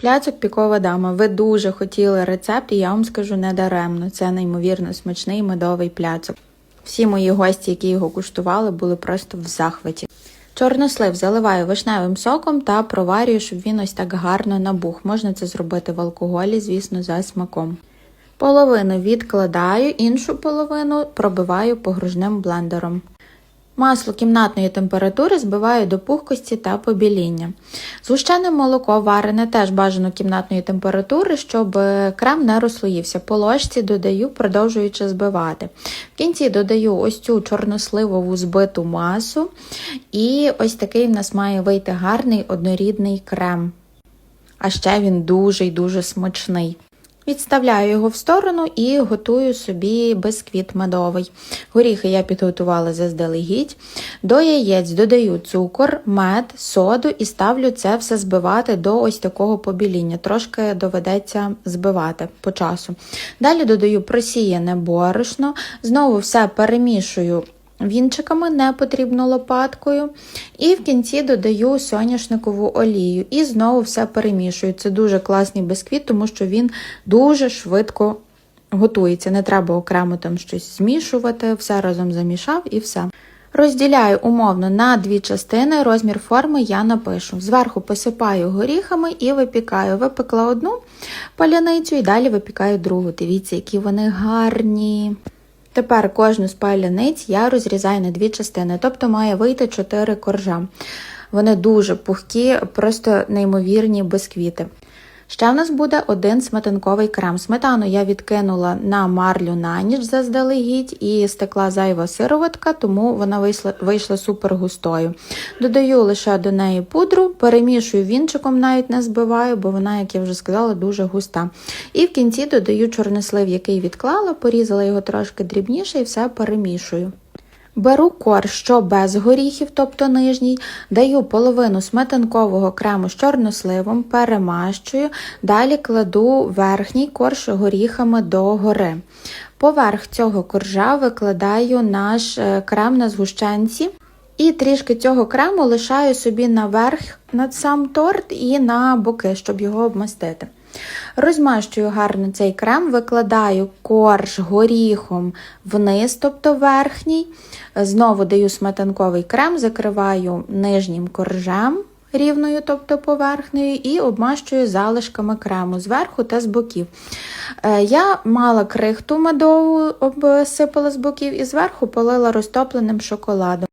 Пляцок пікова дама. Ви дуже хотіли рецепт, і я вам скажу не даремно. Це неймовірно смачний медовий пляцок. Всі мої гості, які його куштували, були просто в захваті. Чорнослив заливаю вишневим соком та проварюю, щоб він ось так гарно набух. Можна це зробити в алкоголі, звісно, за смаком. Половину відкладаю, іншу половину пробиваю погружним блендером. Масло кімнатної температури збиваю до пухкості та побіління. Згущене молоко варене теж бажано кімнатної температури, щоб е, крем не розслоївся. По ложці додаю, продовжуючи збивати. В кінці додаю ось цю чорносливову збиту масу, і ось такий в нас має вийти гарний однорідний крем. А ще він дуже й дуже смачний. Відставляю його в сторону і готую собі бисквіт медовий. Горіхи я підготувала заздалегідь. До яєць додаю цукор, мед, соду і ставлю це все збивати до ось такого побіління. Трошки доведеться збивати по часу. Далі додаю просіяне борошно, знову все перемішую вінчиками, не потрібно лопаткою. І в кінці додаю соняшникову олію. І знову все перемішую. Це дуже класний бисквіт, тому що він дуже швидко готується. Не треба окремо там щось змішувати, все разом замішав і все. Розділяю умовно на дві частини, розмір форми я напишу. Зверху посипаю горіхами і випікаю. Випекла одну паляницю і далі випікаю другу. Дивіться, які вони гарні. Тепер кожну з паляниць я розрізаю на дві частини, тобто має вийти 4 коржа. Вони дуже пухкі, просто неймовірні бисквіти. Ще в нас буде один сметанковий крем. Сметану я відкинула на марлю на ніч заздалегідь і стекла зайва сироватка, тому вона вийшла, вийшла супер густою. Додаю лише до неї пудру, перемішую вінчиком, навіть не збиваю, бо вона, як я вже сказала, дуже густа. І в кінці додаю чорнослив, який відклала, порізала його трошки дрібніше і все перемішую. Беру корж, що без горіхів, тобто нижній, даю половину сметанкового крему з чорносливом, перемащую, далі кладу верхній корж горіхами догори. Поверх цього коржа викладаю наш е, крем на згущенці. І трішки цього крему лишаю собі наверх над сам торт і на боки, щоб його обмастити. Розмащую гарно цей крем, викладаю корж горіхом вниз, тобто верхній. Знову даю сметанковий крем, закриваю нижнім коржем рівною, тобто поверхнею, і обмащую залишками крему зверху та з боків. Е, Я мала крихту медову, обсипала з боків і зверху полила розтопленим шоколадом.